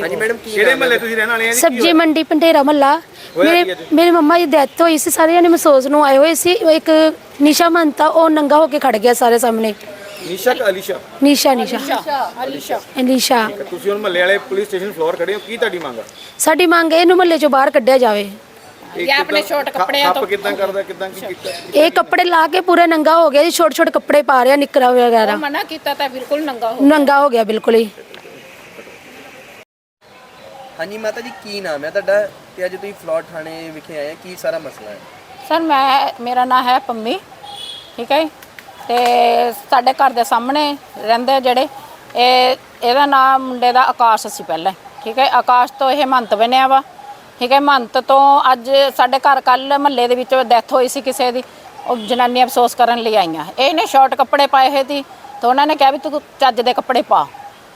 ਸੀ ਹਾਂਜੀ। ਮੈਡਮ ਕੀ ਕਿਹੜੇ? ਮਹੱਲੇ ਤੁਸੀਂ ਰਹਿਣ ਵਾਲੇ ਆ ਜੀ? ਸਬਜੀ ਮੰਡੀ ਪੰਡੇਰਾ ਮੱਲਾ ਮੇਰੇ? ਮੇਰੇ ਮੰਮਾ ਦੀ ਡੈਥ ਹੋਈ ਸੀ ਸਾਰੇ ਜਣੇ ਮਸੋਸ ਨੂੰ ਆਏ ਹੋਏ ਸੀ। ਉਹ ਇੱਕ ਨਿਸ਼ਾ ਮੰਤਾ ਉਹ ਨੰਗਾ ਹੋ ਕੇ ਖੜ ਗਿਆ ਸਾਰੇ ਸਾਹਮਣੇ। ਨਿਸ਼ਾ ਕਿ ਅਲੀਸ਼ਾ? ਨਿਸ਼ਾ ਨਿਸ਼ਾ। ਅਲੀਸ਼ਾ ਤੁਸੀਂ ਹੁਣ ਮਹੱਲੇ ਵਾਲੇ ਪੁਲਿਸ ਸਟੇਸ਼ਨ ਫਲੋਰ ਖੜੇ ਹੋ ਕੀ ਤੁਹਾਡੀ ਮੰਗ ਆ? ਸਾਡੀ ਮੰਗ ਹੈ ਇਹਨੂੰ ਮਹੱਲੇ ਚੋਂ ਬਾਹਰ ਕੱਢਿਆ ਜਾਵੇ। ਇਹ ਆਪਣੇ ਸ਼ੋਰਟ ਕੱਪੜਿਆਂ ਖੱਪ ਕਿਦਾਂ ਕਰਦਾ ਕਿਦਾਂ ਕੀ ਕੀਤਾ? ਇਹ ਕੱਪੜੇ ਲਾ ਕੇ ਪੂਰਾ ਨੰਗਾ ਹੋ ਗਿਆ ਜੀ ਛੋਟੇ ਛੋਟੇ ਕੱਪੜੇ ਪਾ ਰਿਹਾ ਨਿਕਰਾ ਵਗੈਰਾ। ਮਨਾ ਕੀਤਾ ਤਾਂ ਬਿਲਕੁਲ ਨੰਗਾ ਹੋ ਨੰਗਾ ਹੋ ਗਿਆ ਬਿਲਕੁਲ ਹੀ। ਹਾਂਜੀ ਮਾਤਾ ਜੀ, ਕੀ ਨਾਮ ਹੈ ਤੁਹਾਡਾ? ਤੇ ਅੱਜ ਤੁਸੀਂ ਫਲੋਰ ਥਾਣੇ ਵਿਖੇ ਆਏ ਆ, ਕੀ ਸਾਰਾ ਮਸਲਾ ਹੈ? ਸਰ, ਮੈਂ, ਮੇਰਾ ਨਾਮ ਹੈ ਪੰਮੀ, ਠੀਕ ਹੈ ਜੀ। ਤੇ ਸਾਡੇ ਘਰ ਦੇ ਸਾਹਮਣੇ ਰਹਿੰਦੇ ਜਿਹੜੇ, ਇਹ, ਇਹਦਾ ਨਾਮ ਮੁੰਡੇ ਦਾ ਆਕਾਸ਼ ਸੀ ਪਹਿਲਾਂ, ਠੀਕ ਹੈ? ਆਕਾਸ਼ ਤੋਂ ਇਹ ਮੰਤ ਬਣਿਆ ਵਾ, ਠੀਕ ਹੈ? ਮੰਤ ਤੋਂ ਅੱਜ ਸਾਡੇ ਘਰ ਕੱਲ ਮਹੱਲੇ ਦੇ ਵਿੱਚ ਡੈਥ ਹੋਈ ਸੀ ਕਿਸੇ ਦੀ, ਉਹ ਜਨਾਨੀ ਅਫਸੋਸ ਕਰਨ ਲਈ ਆਈਆਂ। ਇਹਨੇ ਸ਼ਾਰਟ ਕੱਪੜੇ ਪਾਏ ਹੋਏ ਸੀ, ਤਾਂ ਉਹਨਾਂ ਨੇ ਕਿਹਾ ਵੀ ਤੂੰ ਚੱਜ ਦੇ ਕੱਪੜੇ ਪਾ।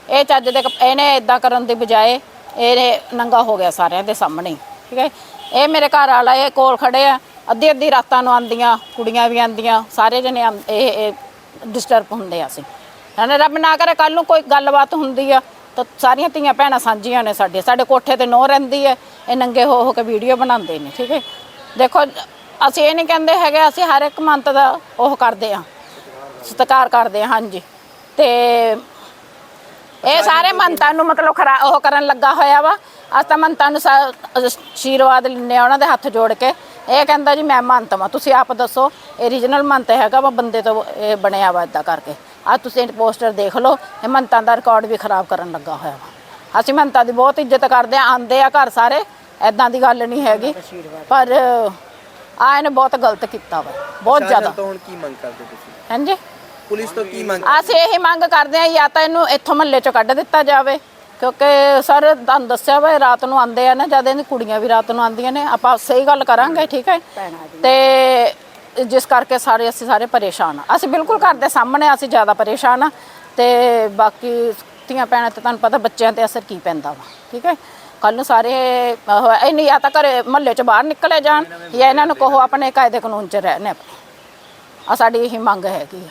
ਇਹ ਚੱਜ ਦੇ ਕੱਪ- ਇਹਨੇ ਇਦਾਂ ਕਰਨ ਦੀ ਬਜਾਏ ਇਹ ਨੰਗਾ ਹੋ ਗਿਆ ਸਾਰਿਆਂ ਦੇ ਸਾਹਮਣੇ, ਠੀਕ ਹੈ? ਇਹ ਮੇਰੇ ਘਰ ਵਾਲਾ, ਇਹ ਕੋਲ ਖੜੇ ਆ, ਅੱਧੀ ਅੱਧੀ ਰਾਤਾਂ ਨੂੰ ਆਂਦੀਆਂ ਕੁੜੀਆਂ ਵੀ ਆਂਦੀਆਂ ਸਾਰੇ ਜਣੇ ਆਂ- ਇਹ ਇਹ ਡਿਸਟਰਬ ਹੁੰਦੇ ਆ ਅਸੀਂ। ਹਨਾ, ਰੱਬ ਨਾ ਕਰੇ ਕੱਲ ਨੂੰ ਕੋਈ ਗੱਲਬਾਤ ਹੁੰਦੀ ਆ, ਤਾਂ ਸਾਰੀਆਂ ਧੀਆਂ ਭੈਣਾਂ ਸਾਂਝੀਆਂ ਨੇ ਸਾਡੇ ਸਾਡੇ ਕੋਠੇ ਤੇ ਨੋ ਰਹਿੰਦੀ ਹੈ ਇਹ ਨੰਗੇ ਹੋ ਹੋ ਕੇ ਵੀਡੀਓ ਬਣਾਉਂਦੇ ਨੇ, ਠੀਕ ਹੈ? ਦੇਖੋ, ਅਸੀਂ ਇਹ ਨਹੀਂ ਕਹਿੰਦੇ ਹੈਗੇ, ਅਸੀਂ ਹਰ ਇੱਕ ਮੰਤ ਦਾ ਉਹ ਕਰਦੇ ਆ, ਸਤਿਕਾਰ ਕਰਦੇ ਆ, ਹਾਂਜੀ। ਤੇ ਇਹ ਸਾਰੇ ਮੰਤਾਂ ਨੂੰ ਮਤਲਬ ਖਰਾ ਉਹ ਕਰਨ ਲੱਗਾ ਹੋਇਆ ਵਾ। ਅਸ ਤਾਂ ਮੰਤਾਂ ਨੂੰ ਆਸ਼ੀਰਵਾਦ ਲੈਣੇ ਉਹਨਾਂ ਦੇ ਹੱਥ ਜੋੜ ਕੇ। ਇਹ ਕਹਿੰਦਾ ਜੀ ਮੈਂ ਮੰਤ ਵਾਂ। ਤੁਸੀਂ ਆਪ ਦੱਸੋ ਇਹ ਰੀਜਨਲ ਮੰਤ ਹੈਗਾ ਵਾ ਬੰਦੇ ਤੋਂ ਇਹ ਬਣਿਆ ਵਾ ਇਦਾਂ ਕਰਕੇ। ਆ ਤੁਸੀਂ ਪੋਸਟਰ ਦੇਖ ਲਓ ਇਹ ਮੰਤਾਂ ਦਾ ਰਿਕਾਰਡ ਵੀ ਖਰਾਬ ਕਰਨ ਲੱਗਾ ਹੋਇਆ ਵਾ। ਅਸੀਂ ਮੰਤਾਂ ਦੀ ਬਹੁਤ ਇੱਜ਼ਤ ਕਰਦੇ ਆ ਆਂਦੇ ਆ ਘਰ ਸਾਰੇ ਐਦਾਂ ਦੀ ਗੱਲ ਨਹੀਂ ਹੈਗੀ। ਪਰ ਆ ਇਹਨੇ ਬਹੁਤ ਗਲਤ ਕੀਤਾ ਵਾ ਬਹੁਤ ਜ਼ਿਆਦਾ। ਤੋਂ ਹੁਣ ਕੀ ਮੰਗ ਕਰਦੇ ਤੁਸੀਂ? ਹਾਂਜੀ ਪੁਲਿਸ ਤੋਂ ਕੀ ਮੰਗ ਅਸੀਂ ਇਹ ਮੰਗ ਕਰਦੇ ਹਾਂ ਜਾਂ ਤਾਂ ਇਹਨੂੰ ਇੱਥੋਂ ਮਹੱਲੇ ਚੋਂ ਕੱਢ ਦਿੱਤਾ ਜਾਵੇ। ਕਿਉਂਕਿ ਸਰ ਤੁਹਾਨੂੰ ਦੱਸਿਆ ਵਾ ਇਹ ਰਾਤ ਨੂੰ ਆਉਂਦੇ ਆ ਨਾ ਜਦ ਇਹਦੀ ਕੁੜੀਆਂ ਵੀ ਰਾਤ ਨੂੰ ਆਉਂਦੀਆਂ ਨੇ ਆਪਾਂ ਸਹੀ ਗੱਲ ਕਰਾਂਗੇ ਠੀਕ ਹੈ? ਤੇ ਜਿਸ ਕਰਕੇ ਸਾਰੇ ਅਸੀਂ ਸਾਰੇ ਪਰੇਸ਼ਾਨ ਆ ਅਸੀਂ ਬਿਲਕੁਲ ਘਰ ਦੇ ਸਾਹਮਣੇ ਅਸੀਂ ਜ਼ਿਆਦਾ ਪਰੇਸ਼ਾਨ ਆ ਤੇ ਬਾਕੀ ਧੀਆਂ ਭੈਣਾਂ ਤੇ ਤੁਹਾਨੂੰ ਪਤਾ ਬੱਚਿਆਂ ਤੇ ਅਸਰ ਕੀ ਪੈਂਦਾ ਵਾ ਠੀਕ ਹੈ? ਕੱਲ ਨੂੰ ਸਾਰੇ ਉਹ ਇਹ ਨਹੀਂ ਜਾਂ ਤਾਂ ਘਰੇ ਮਹੱਲੇ ਚ ਬਾਹਰ ਨਿਕਲੇ ਜਾਣ ਜਾਂ ਇਹਨਾਂ ਨੂੰ ਕਹੋ ਆਪਣੇ ਕਾਇਦੇ ਕਾਨੂੰਨ ਚ ਰਹਿਣੇ। ਆਪਣੇ ਆ ਸਾਡੀ ਇਹੀ ਮੰਗ ਹੈਗੀ ਆ।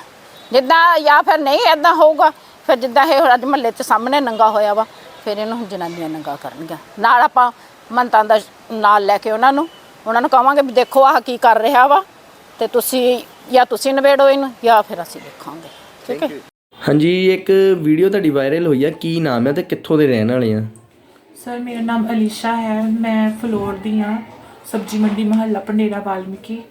ਜਿੱਦਾਂ ਜਾਂ ਫਿਰ ਨਹੀਂ ਐਦਾਂ ਹੋਊਗਾ ਫਿਰ ਜਿੱਦਾਂ ਇਹ ਅੱਜ ਮਹੱਲੇ 'ਚ ਸਾਹਮਣੇ ਨੰਗਾ ਹੋਇਆ ਵਾ ਫਿਰ ਇਹਨੂੰ ਜਨਾਨੀਆਂ ਨੰਗਾ ਕਰਨਗੀਆਂ। ਨਾਲ ਆਪਾਂ ਮੰਤਾਂ ਦਾ ਨਾਲ ਲੈ ਕੇ ਉਹਨਾਂ ਨੂੰ ਉਹਨਾਂ ਨੂੰ ਕਹਾਂਗੇ ਵੀ ਦੇਖੋ ਆਹ ਕੀ ਕਰ ਰਿਹਾ ਵਾ ਤੇ ਤੁਸੀਂ ਜਾਂ ਤੁਸੀਂ ਨਵੇੜੋ ਇਹਨੂੰ ਜਾਂ ਫਿਰ ਅਸੀਂ ਦੇਖਾਂਗੇ। ਠੀਕ ਹੈ? ਹਾਂਜੀ ਇੱਕ ਵੀਡੀਓ ਤੁਹਾਡੀ ਵਾਇਰਲ ਹੋਈ ਆ ਕੀ ਨਾਮ ਹੈ ਤੇ ਕਿੱਥੋਂ ਦੇ ਰਹਿਣ ਵਾਲੇ ਆ? ਸਰ ਮੇਰਾ ਨਾਮ ਅਲੀਸ਼ਾ ਹੈ ਮੈਂ ਫਲੋਰ ਦੀ ਹਾਂ ਸਬਜੀ ਮੰਡੀ ਮਹੱਲਾ ਪੰਡੇਰਾ ਵਾਲਮੀਕੀ।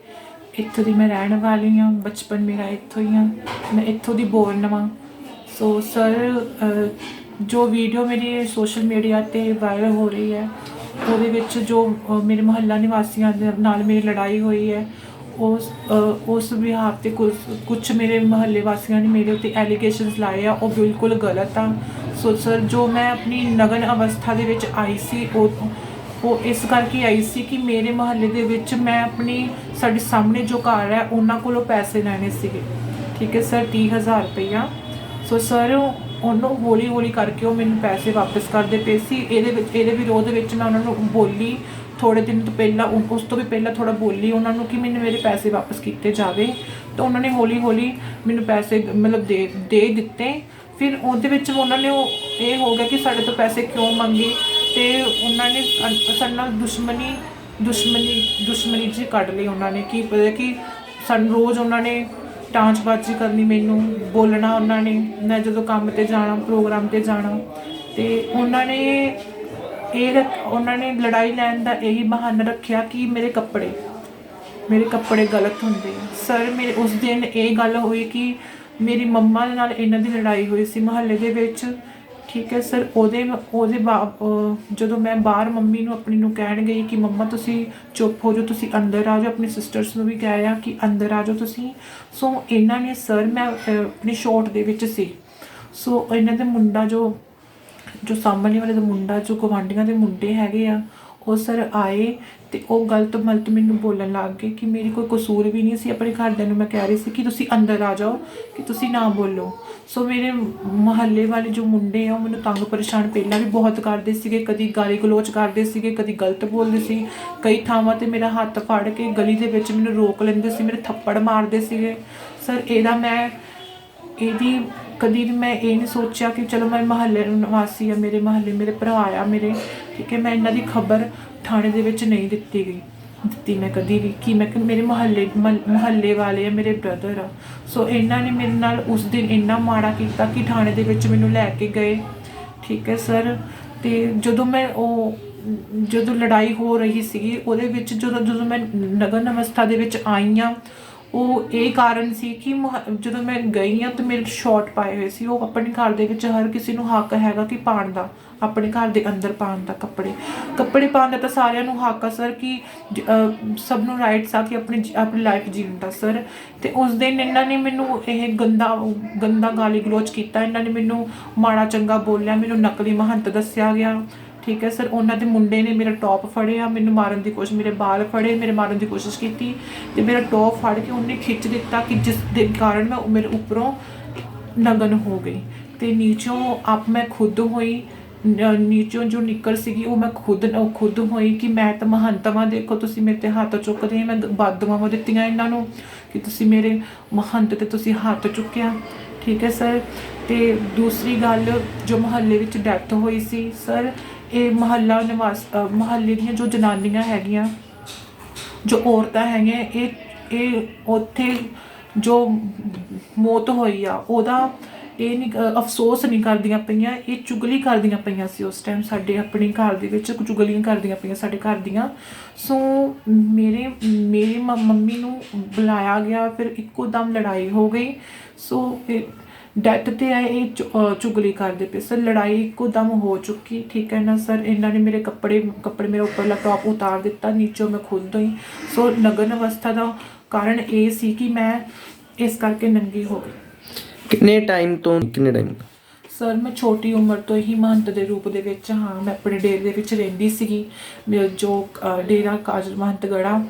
ਇੱਥੋਂ ਦੀ ਮੈਂ ਰਹਿਣ ਵਾਲੀ ਹਾਂ, ਬਚਪਨ ਮੇਰਾ ਇੱਥੋਂ ਹੀ ਆ, ਮੈਂ ਇੱਥੋਂ ਦੀ ਬੋਰਨ ਹਾਂ ਸੋ ਸਰ ਜੋ ਵੀਡੀਓ ਮੇਰੀ ਸੋਸ਼ਲ ਮੀਡੀਆ ਤੇ ਵਾਇਰਲ ਹੋ ਰਹੀ ਹੈ, ਉਹਦੇ ਵਿੱਚ ਜੋ ਮੇਰੇ ਮਹੱਲਾ ਨਿਵਾਸੀਆਂ ਦੇ ਨਾਲ ਮੇਰੀ ਲੜਾਈ ਹੋਈ ਹੈ, ਉਸ ਉਸ ਵਿਹਾਰ ਤੇ ਕੁਝ ਕੁਝ ਮੇਰੇ ਮਹੱਲੇ ਵਾਸੀਆਂ ਨੇ ਮੇਰੇ ਉੱਤੇ ਐਲੀਗੇਸ਼ਨਸ ਲਾਏ ਆ, ਉਹ ਬਿਲਕੁਲ ਗਲਤ ਆ। ਸੋ ਸਰ ਜੋ ਮੈਂ ਆਪਣੀ ਨਗਨ ਅਵਸਥਾ ਦੇ ਵਿੱਚ ਆਈ ਸੀ, ਉਹ ਉਹ ਇਸ ਕਰਕੇ ਆਈ ਸੀ ਕਿ ਮੇਰੇ ਮਹੱਲੇ ਦੇ ਵਿੱਚ ਮੈਂ ਆਪਣੀ, ਸਾਡੇ ਸਾਹਮਣੇ ਜੋ ਘਰ ਹੈ, ਉਹਨਾਂ ਕੋਲੋਂ ਪੈਸੇ ਲੈਣੇ ਸੀਗੇ। ਠੀਕ ਹੈ, ਸਰ 30000 ਰੁਪਈਆ। ਸੋ ਸਰ ਉਹਨੂੰ ਹੌਲੀ ਹੌਲੀ ਕਰਕੇ ਉਹ ਮੈਨੂੰ ਪੈਸੇ ਵਾਪਸ ਕਰਦੇ ਪਏ ਸੀ। ਇਹਦੇ ਵਿੱਚ, ਇਹਦੇ ਵਿਰੋਧ ਵਿੱਚ ਮੈਂ ਉਹਨਾਂ ਨੂੰ ਬੋਲੀ ਥੋੜੇ ਦਿਨ ਤੋਂ ਪਹਿਲਾਂ ਉਸ ਤੋਂ ਵੀ ਪਹਿਲਾਂ ਥੋੜਾ ਬੋਲੀ ਉਹਨਾਂ ਨੂੰ ਕਿ ਮੈਨੂੰ ਮੇਰੇ ਪੈਸੇ ਵਾਪਸ ਕੀਤੇ ਜਾਵੇ। ਤਾਂ ਉਹਨਾਂ ਨੇ ਹੌਲੀ ਹੌਲੀ ਮੈਨੂੰ ਪੈਸੇ, ਮਤਲਬ ਦੇ ਦੇ ਦਿੱਤੇ। ਫਿਰ ਉਹਦੇ ਵਿੱਚ ਉਹਨਾਂ ਨੇ ਉਹ, ਇਹ ਹੋ ਗਿਆ ਕਿ ਸਾਡੇ ਤੋਂ ਪੈਸੇ ਕਿਉਂ ਮੰਗੇ? ਤੇ ਉਹਨਾਂ ਨੇ ਅ- ਸਾਡੇ ਨਾਲ ਦੁਸ਼ਮਣੀ ਦੁਸ਼ਮਣੀ ਦੁਸ਼ਮਣੀ ਜੀ ਕੱਢ ਲਈ ਉਹਨਾਂ ਨੇ ਕੀ ਪਤਾ ਕਿ ਸਾਨੂੰ ਰੋਜ਼ ਉਹਨਾਂ ਨੇ ਟਾਂਚਬਾਜ਼ੀ ਕਰਨੀ ਮੈਨੂੰ, ਬੋਲਣਾ ਉਹਨਾਂ ਨੇ, ਮੈਂ ਜਦੋਂ ਕੰਮ ਤੇ ਜਾਣਾ, ਪ੍ਰੋਗਰਾਮ ਤੇ ਜਾਣਾ। ਤੇ ਉਹਨਾਂ ਨੇ ਇਹ ਰੱਖ- ਉਹਨਾਂ ਨੇ ਲੜਾਈ ਲੈਣ ਦਾ ਇਹੀ ਬਹਾਨਾ ਰੱਖਿਆ ਕਿ ਮੇਰੇ ਕੱਪੜੇ ਮੇਰੇ ਕੱਪੜੇ ਗਲਤ ਹੁੰਦੇ ਆ। ਸਰ, ਮੇਰੇ ਉਸ ਦਿਨ ਇਹ ਗੱਲ ਹੋਈ ਕਿ ਮੇਰੀ ਮੰਮਾ ਦੇ ਨਾਲ ਇਹਨਾਂ ਦੀ ਲੜਾਈ ਹੋਈ ਸੀ, ਮਹੱਲੇ ਦੇ ਵਿੱਚ। ਠੀਕ ਹੈ ਸਰ, ਉਹਦੇ ਉਹਦੇ ਬਾ- ਜਦੋਂ ਮੈਂ ਬਾਹਰ ਮੰਮੀ ਨੂੰ, ਆਪਣੀ ਨੂੰ ਕਹਿਣ ਗਈ ਕਿ ਮੰਮਾ ਤੁਸੀਂ ਚੁੱਪ ਹੋ ਜਾਓ, ਤੁਸੀਂ ਅੰਦਰ ਆ ਜਾਓ, ਆਪਣੀ ਸਿਸਟਰਸ ਨੂੰ ਵੀ ਕਹਿਆ ਕਿ ਅੰਦਰ ਆ ਜਾਓ ਤੁਸੀਂ। ਸੋ ਇਹਨਾਂ ਨੇ ਸਰ, ਮੈਂ ਆਪਣੀ ਸ਼ੋਟ ਦੇ ਵਿੱਚ ਸੀ। ਸੋ ਇਹਨਾਂ ਦਾ ਮੁੰਡਾ ਜੋ ਜੋ ਸਾਹਮਣੇ ਵਾਲੇ ਦਾ ਮੁੰਡਾ, ਜੋ ਗਵਾਂਢੀਆਂ ਦੇ ਮੁੰਡੇ ਹੈਗੇ ਆ ਉਹ ਸਰ ਆਏ ਤੇ ਉਹ ਗਲਤ ਮਲਤ ਮੈਨੂੰ ਬੋਲਣ ਲੱਗ ਗਏ ਕਿ ਮੇਰੀ ਕੋਈ ਕਸੂਰ ਵੀ ਨਹੀਂ ਸੀ, ਆਪਣੇ ਘਰਦਿਆਂ ਨੂੰ ਮੈਂ ਕਹਿ ਰਹੀ ਸੀ ਕਿ ਤੁਸੀਂ ਅੰਦਰ ਆ ਜਾਓ, ਕਿ ਤੁਸੀਂ ਨਾ ਬੋਲੋ। ਸੋ ਮੇਰੇ ਮਹੱਲੇ ਵਾਲੇ ਜੋ ਮੁੰਡੇ ਆ, ਉਹ ਮੈਨੂੰ ਤੰਗ ਪਰੇਸ਼ਾਨ ਪਹਿਲਾਂ ਵੀ ਬਹੁਤ ਕਰਦੇ ਸੀਗੇ, ਕਦੀ ਗਾਲੀ ਗਲੋਚ ਕਰਦੇ ਸੀਗੇ, ਕਦੀ ਗਲਤ ਬੋਲਦੇ ਸੀ। ਕਈ ਥਾਵਾਂ ਤੇ ਮੇਰਾ ਹੱਥ ਫੜ ਕੇ ਗਲੀ ਦੇ ਵਿੱਚ ਮੈਨੂੰ ਰੋਕ ਲੈਂਦੇ ਸੀ, ਮੇਰੇ ਥੱਪੜ ਮਾਰਦੇ ਸੀਗੇ। ਸਰ, ਇਹਦਾ ਮੈਂ, ਇਹਦੀ ਕਦੀ ਵੀ ਮੈਂ ਇਹ ਨਹੀਂ ਸੋਚਿਆ ਕਿ ਚਲੋ ਮੈਂ ਮਹੱਲੇ ਨਿਵਾਸੀ ਆ, ਮੇਰੇ ਮਹੱਲੇ, ਮੇਰੇ ਭਰਾ ਆ, ਮੇਰੇ, ਠੀਕ ਹੈ, ਮੈਂ ਇਹਨਾਂ ਦੀ ਖਬਰ ਥਾਣੇ ਦੇ ਵਿੱਚ ਨਹੀਂ ਦਿੱਤੀ ਗਈ, ਦਿੱਤੀ ਮੈਂ ਕਦੀ ਵੀ ਕਿ ਮੈਂ ਕਿ ਮੇਰੇ ਮਹੱਲੇ ਮਹੱਲੇ ਵਾਲੇ ਆ, ਮੇਰੇ ਬ੍ਰਦਰ ਆ। ਸੋ ਇਹਨਾਂ ਨੇ ਮੇਰੇ ਨਾਲ ਉਸ ਦਿਨ ਇੰਨਾ ਮਾੜਾ ਕੀਤਾ ਕਿ ਥਾਣੇ ਦੇ ਵਿੱਚ ਮੈਨੂੰ ਲੈ ਕੇ ਗਏ, ਠੀਕ ਹੈ, ਸਰ। ਤੇ ਜਦੋਂ ਮੈਂ ਉਹ, ਜਦੋਂ ਲੜਾਈ ਹੋ ਰਹੀ ਸੀਗੀ, ਉਹਦੇ ਵਿੱਚ ਜਦੋਂ ਜਦੋਂ ਮੈਂ ਨਗਰ ਅਵਸਥਾ ਦੇ ਵਿੱਚ ਆਈ ਹਾਂ ਉਹ ਇਹ ਕਾਰਨ ਸੀ ਕਿ ਮੁਹ- ਜਦੋਂ ਮੈਂ ਗਈ ਹਾਂ ਤੇ ਮੇਰੇ ਸ਼ਾਰਟ ਪਾਏ ਹੋਏ ਸੀ। ਉਹ ਆਪਣੇ ਘਰ ਦੇ ਵਿੱਚ ਹਰ ਕਿਸੇ ਨੂੰ ਹੱਕ ਹੈਗਾ ਕਿ ਪਾਉਣ ਦਾ, ਆਪਣੇ ਘਰ ਦੇ ਅੰਦਰ ਪਾਉਣ ਦਾ ਕੱਪੜੇ। ਕੱਪੜੇ ਪਾਉਣ ਦਾ ਤਾਂ ਸਾਰਿਆਂ ਨੂੰ ਹੱਕ ਆ ਸਰ ਕਿ ਸਭ ਨੂੰ ਰਾਈਟਸ ਆ ਕਿ ਆਪਣੀ ਜ- ਆਪਣੀ ਲਾਈਫ ਜੀਣ ਦਾ ਸਰ। ਤੇ ਉਸ ਦਿਨ ਇਹਨਾਂ ਨੇ ਮੈਨੂੰ ਇਹ ਗੰਦਾ ਗੰਦਾ ਗਾਲੀ ਗਲੋਚ ਕੀਤਾ। ਇਹਨਾਂ ਨੇ ਮੈਨੂੰ ਮਾੜਾ ਚੰਗਾ ਬੋਲਿਆ, ਮੈਨੂੰ ਨਕਲੀ ਮਹੰਤ ਦੱਸਿਆ ਗਿਆ। ਠੀਕ ਹੈ ਸਰ, ਉਹਨਾਂ ਦੇ ਮੁੰਡੇ ਨੇ ਮੇਰਾ ਟੌਪ ਫੜਿਆ, ਮੈਨੂੰ ਮਾਰਨ ਦੀ ਕੋਸ਼ਿਸ਼, ਮੇਰੇ ਬਾਲ ਫੜੇ, ਮੇਰੇ ਮਾਰਨ ਦੀ ਕੋਸ਼ਿਸ਼ ਕੀਤੀ ਤੇ ਮੇਰਾ ਟੌਪ ਫੜ ਕੇ ਉਹਨੇ ਖਿੱਚ ਦਿੱਤਾ ਕਿ ਜਿਸ ਦੇ ਕਾਰਨ ਮੈਂ ਮੇਰੇ ਉੱਪਰੋਂ ਨਗਨ ਹੋ ਗਈ ਤੇ ਨੀਚੋਂ ਆਪ ਮੈਂ ਖੁਦ ਹੋਈ ਨੀਚੋਂ ਜੋ ਨਿਕਲ ਸੀਗੀ ਉਹ ਮੈਂ ਖੁਦ ਖੁਦ ਹੋਈ ਕਿ ਮੈਂ ਤਾਂ ਮਹੰਤਵਾਂ, ਦੇਖੋ ਤੁਸੀਂ ਮੇਰੇ ਤੇ ਹੱਥ ਚੁੱਕਦੇ ਆ, ਮੈਂ ਬਾਦੂਆਂ ਦਿੱਤੀਆਂ ਇਹਨਾਂ ਨੂੰ ਕਿ ਤੁਸੀਂ ਮੇਰੇ ਮਹੰਤ ਤੇ ਤੁਸੀਂ ਹੱਥ ਚੁੱਕਿਆ, ਠੀਕ ਹੈ ਸਰ। ਤੇ ਦੂਸਰੀ ਗੱਲ, ਜੋ ਮੁਹੱਲੇ ਵਿੱਚ ਡੈਥ ਹੋਈ ਸੀ, ਸਰ ਇਹ ਮਹੱਲਾ ਨਿਵਾਸ ਅ, ਮਹੱਲੇ ਦੀਆਂ ਜੋ ਜਨਾਨੀਆਂ ਹੈਗੀਆਂ ਜੋ ਔਰਤਾਂ ਹੈਗੀਆਂ ਇਹ ਇਹ ਉੱਥੇ ਜੋ ਮੌਤ ਹੋਈ ਆ ਉਹਦਾ ਇਹ ਨਹੀਂ ਅਫਸੋਸ ਨਹੀਂ ਕਰਦੀਆਂ ਪਈਆਂ ਇਹ ਚੁਗਲੀ ਕਰਦੀਆਂ ਪਈਆਂ ਸੀ ਉਸ ਟਾਈਮ ਸਾਡੇ ਆਪਣੇ ਘਰ ਦੇ ਵਿੱਚ ਚੁਗਲੀਆਂ ਕਰਦੀਆਂ ਪਈਆਂ ਸਾਡੇ ਘਰ ਦੀਆਂ। ਸੋ ਮੇਰੇ ਮੇਰੀ ਮ- ਮੰਮੀ ਨੂੰ ਬੁਲਾਇਆ ਗਿਆ ਫਿਰ ਇੱਕੋ ਦਮ ਲੜਾਈ ਹੋ ਗਈ। ਸੋ ਡੈਥ ਤੇ ਆਏ ਇਹ ਚੁਗਲੀ ਕਰਦੇ ਪਏ। ਸਰ ਲੜਾਈ ਇੱਕੋ ਦਮ ਹੋ ਚੁੱਕੀ। ਠੀਕ ਹੈ ਨਾ ਸਰ? ਇਹਨਾਂ ਨੇ ਮੇਰੇ ਕੱਪੜੇ ਕੱਪੜੇ ਮੇਰਾ ਉੱਪਰਲਾ ਟੌਪ ਉਤਾਰ ਦਿੱਤਾ ਨੀਚੋਂ ਮੈਂ ਖੁਦ ਹੋਈ ਸੋ ਨਗਨ ਅਵਸਥਾ ਦਾ ਕਾਰਨ ਇਹ ਸੀ ਕਿ ਮੈਂ ਇਸ ਕਰਕੇ ਨੰਗੀ ਹੋ ਗਈ। ਕਿੰਨੇ ਟਾਈਮ ਤੋਂ ਕਿੰਨੇ ਟਾਈਮ ਸਰ ਮੈਂ ਛੋਟੀ ਉਮਰ ਤੋਂ ਹੀ ਮਹੰਤ ਦੇ ਰੂਪ ਦੇ ਵਿੱਚ ਹਾਂ ਮੈਂ ਆਪਣੇ ਡੇਰੇ ਦੇ ਵਿੱਚ ਰਹਿੰਦੀ ਸੀਗੀ। ਜੋ ਡੇਰਾ ਕਾਜਲ ਮਹੰਤ ਗੜਾ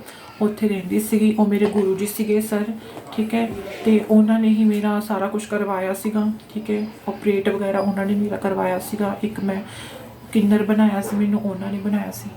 ਉੱਥੇ ਰਹਿੰਦੀ ਸੀਗੀ। ਉਹ ਮੇਰੇ ਗੁਰੂ ਜੀ ਸੀਗੇ ਸਰ, ਠੀਕ ਹੈ? ਤੇ ਉਹਨਾਂ ਨੇ ਹੀ ਮੇਰਾ ਸਾਰਾ ਕੁਝ ਕਰਵਾਇਆ ਸੀਗਾ, ਠੀਕ ਹੈ? ਆਪਰੇਟ ਵਗੈਰਾ ਉਹਨਾਂ ਨੇ ਮੇਰਾ ਕਰਵਾਇਆ ਸੀਗਾ। ਇੱਕ ਮੈਂ ਕਿੰਨਰ ਬਣਾਇਆ ਸੀ, ਮੈਨੂੰ ਉਹਨਾਂ ਨੇ ਬਣਾਇਆ ਸੀ।